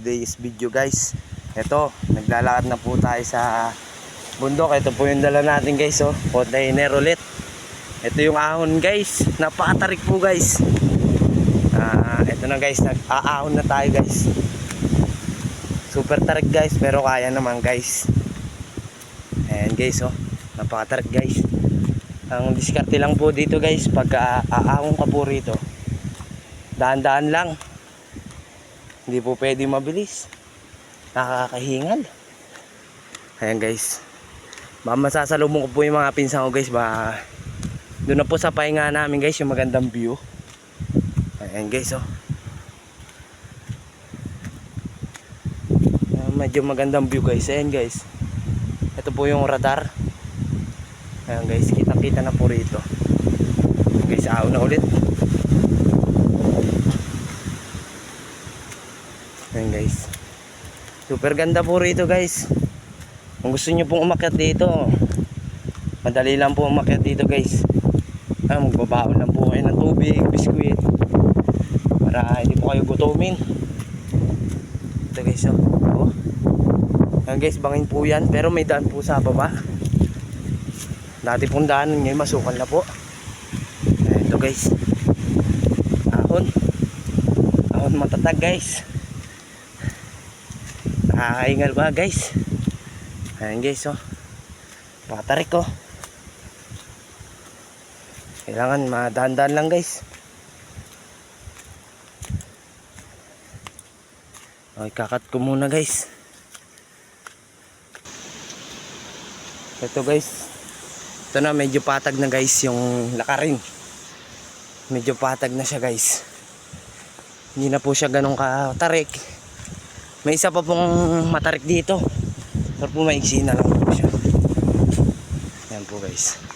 today's video guys. Ito, naglalakad na po tayo sa bundok. Ito po yung dala natin guys oh. Container ulit. Ito yung ahon guys. Napakatarik po guys. Ah, ito na guys, nag-aahon na tayo guys. Super tarik guys, pero kaya naman guys. Ayan guys oh. Napakatarik guys. Ang diskarte lang po dito guys, pag aahon ka po rito. Daan-daan lang. Hindi po pwede mabilis. Nakakahingal. Ayan guys. Baka masasalubong ko po yung mga pinsan ko guys. Ba doon na po sa pahinga namin guys yung magandang view. Ayan guys oh. Ah, medyo magandang view guys. Ayan guys. Ito po yung radar. Ayan guys, kitang-kita na po rito. Ayan guys, ahaw na ulit. Ayan guys. Super ganda po rito guys. Kung gusto nyo pong umakyat dito, madali lang po umakyat dito guys. Ah, magbabaon lang po kayo ng tubig, biskuit. Para hindi po kayo gutumin. Ito guys, oh. oh. Ayan guys, bangin po yan. Pero may daan po sa baba. Dati pong daanan ngayon, masukal na po. Ito guys. Ahon. Ahon matatag guys. Nakakaingal ba guys? Ayan guys oh. Patarik oh. Kailangan madahan-dahan lang guys. Okay, kakat ko muna guys. Ito guys. Ito na medyo patag na guys yung lakarin. Medyo patag na siya guys. Hindi na po siya ganun katarik. May isa pa pong matarik dito. Pero po maiksi na lang po siya. Yan po guys.